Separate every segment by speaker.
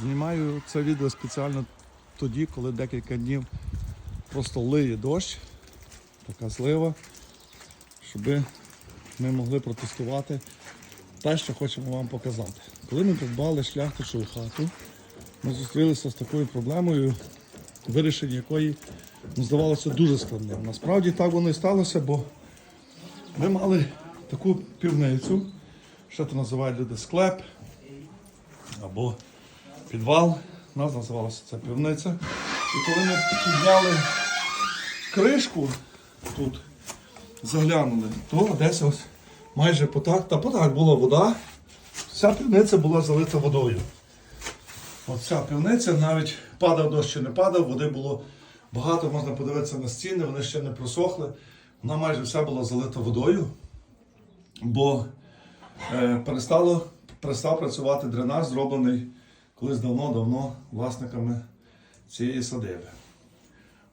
Speaker 1: Знімаю це відео спеціально тоді, коли декілька днів просто лиє дощ, така злива, щоб ми могли протестувати те, що хочемо вам показати. Коли ми придбали шляхтичу хату, ми зустрілися з такою проблемою, вирішення якої ну, здавалося дуже складним. Насправді так воно і сталося, бо ми мали таку півницю, що це називають люди склеп або підвал. У нас називалося це півниця. І коли ми підняли кришку тут, заглянули, то десь ось майже потак, та потак була вода, вся півниця була залита водою. От ця півниця навіть падав дощ чи не падав, води було багато, можна подивитися на стіни, вони ще не просохли. Вона майже вся була залита водою, бо е, перестало, перестав працювати дренаж, зроблений колись давно-давно власниками цієї садиби.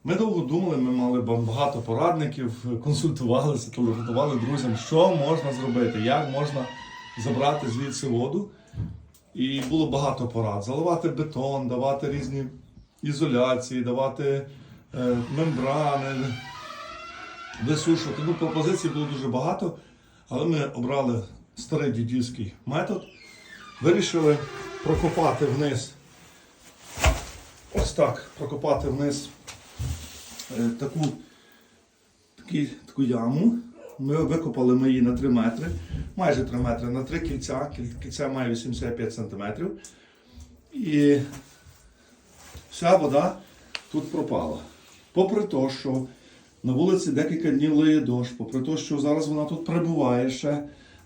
Speaker 1: Ми довго думали, ми мали багато порадників, консультувалися, телефонували друзям, що можна зробити, як можна забрати звідси воду. І було багато порад. Заливати бетон, давати різні ізоляції, давати е, мембрани, висушувати. Ну, пропозицій було дуже багато, але ми обрали старий дідівський метод. Вирішили прокопати вниз. Ось так, прокопати вниз е, таку, таку яму. Ми викопали ми її на 3 метри, майже 3 метри, на 3 кільця. Кіль- Кільця має 85 сантиметрів. І вся вода тут пропала. Попри те, що на вулиці декілька днів лиє дощ, попри те, що зараз вона тут перебуває ще.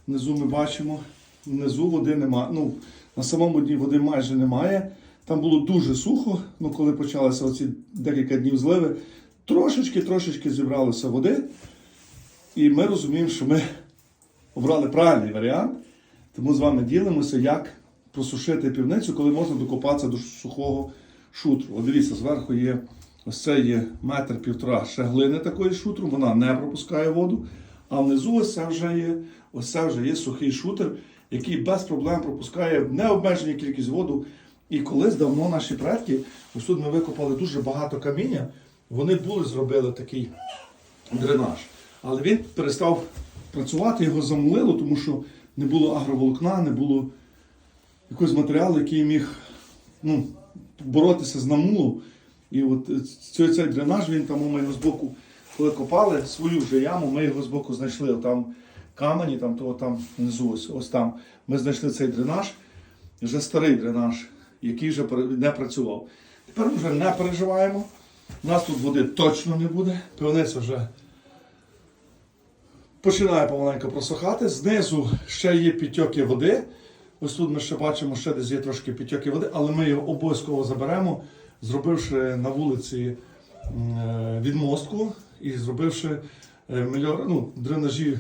Speaker 1: Внизу ми бачимо, внизу води немає. Ну, на самому дні води майже немає. Там було дуже сухо, ну коли почалися оці декілька днів зливи, трошечки-трошечки зібралося води. І ми розуміємо, що ми обрали правильний варіант, тому з вами ділимося, як просушити півницю, коли можна докопатися до сухого шутру. От дивіться, зверху є ось це є метр півтора ще глини такої шутру, вона не пропускає воду. А внизу ось це вже є, ось це вже є сухий шутер, який без проблем пропускає необмежену кількість воду. І колись давно наші предки, ось тут ми викопали дуже багато каміння, вони були зробили такий дренаж. Але він перестав працювати, його замулило, тому що не було агроволокна, не було якогось матеріалу, який міг ну, боротися з намулом. І от цей, цей дренаж, він там ми його збоку, коли копали свою вже яму, ми його збоку знайшли. Там камені, там, того, там внизу, ось, ось там. Ми знайшли цей дренаж, вже старий дренаж, який вже не працював. Тепер ми вже не переживаємо. У нас тут води точно не буде. Пивниця вже починає помаленьку просухати. Знизу ще є підтоки води. Ось тут ми ще бачимо, ще десь є трошки підтоки води, але ми його обов'язково заберемо, зробивши на вулиці е, відмостку і зробивши е, ну, дренажі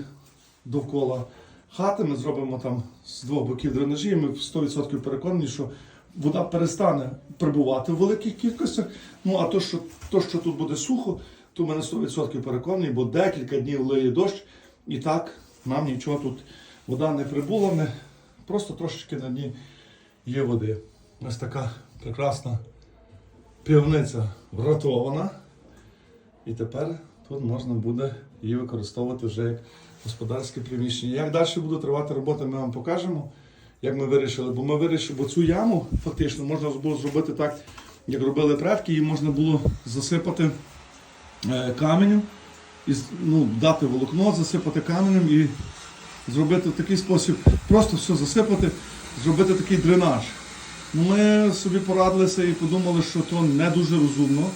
Speaker 1: довкола хати. Ми зробимо там з двох боків дренажі. і Ми 100% переконані, що вода перестане прибувати в великих кількостях. Ну а то, що, то, що тут буде сухо, то ми на 100% переконані, бо декілька днів лиє дощ, і так нам нічого тут вода не прибула. Ми просто трошечки на дні є води. Ось така прекрасна півниця врятована. І тепер тут можна буде її використовувати вже як господарське приміщення. Як далі буде тривати робота, ми вам покажемо, як ми вирішили. Бо ми вирішили, бо цю яму фактично можна було зробити так, як робили предки, її можна було засипати е, каменем, і, ну, дати волокно, засипати каменем і зробити в такий спосіб, просто все засипати, зробити такий дренаж. Ну, Ми собі порадилися і подумали, що то не дуже розумно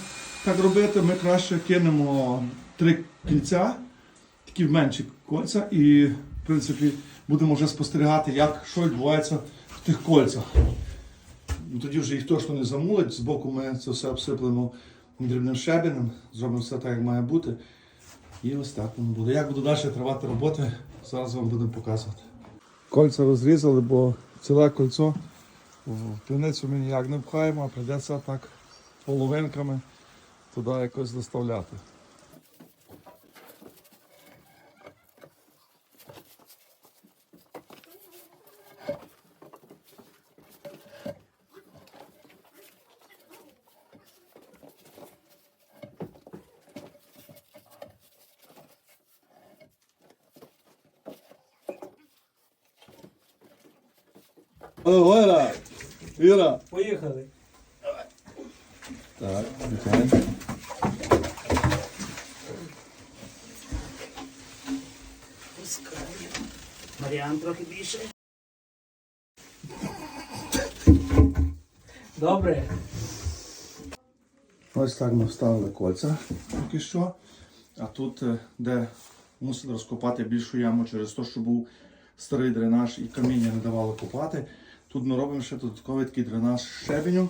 Speaker 1: так робити. Ми краще кинемо три кільця, такі менші кольця, і в принципі будемо вже спостерігати, як що відбувається в тих кольцях. Ну, Тоді вже їх точно не замулить. Збоку ми це все обсиплемо дрібним щебенем, зробимо все так, як має бути. І ось так воно буде. Як буде далі тривати роботи, зараз вам будемо показувати. Кольця розрізали, бо ціле кольцо в півницю ми ніяк не пхаємо, а прийдеться так половинками туди якось доставляти. Оля! Іра!
Speaker 2: Поїхали.
Speaker 1: Так, звичайно.
Speaker 2: Пускай. Маріан трохи більше. Добре.
Speaker 1: Ось так ми вставили кольця поки що. А тут, е, де мусили розкопати більшу яму через те, що був старий дренаж і каміння не давало копати. Тут ми робимо ще додатковий такий дренаж щебеню.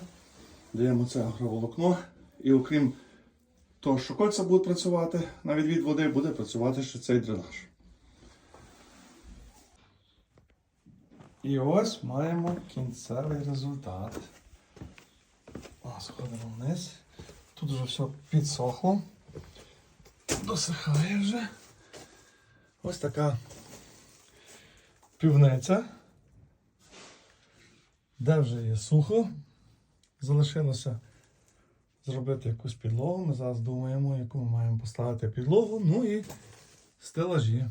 Speaker 1: Даємо це агроволокно. І окрім того, що кольця будуть працювати, на відвід води буде працювати ще цей дренаж. І ось маємо кінцевий результат. Сходимо вниз. Тут вже все підсохло. Досихає вже. Ось така півниця, де вже є сухо. Залишилося зробити якусь підлогу. Ми зараз думаємо, яку ми маємо поставити підлогу. Ну і стелажі.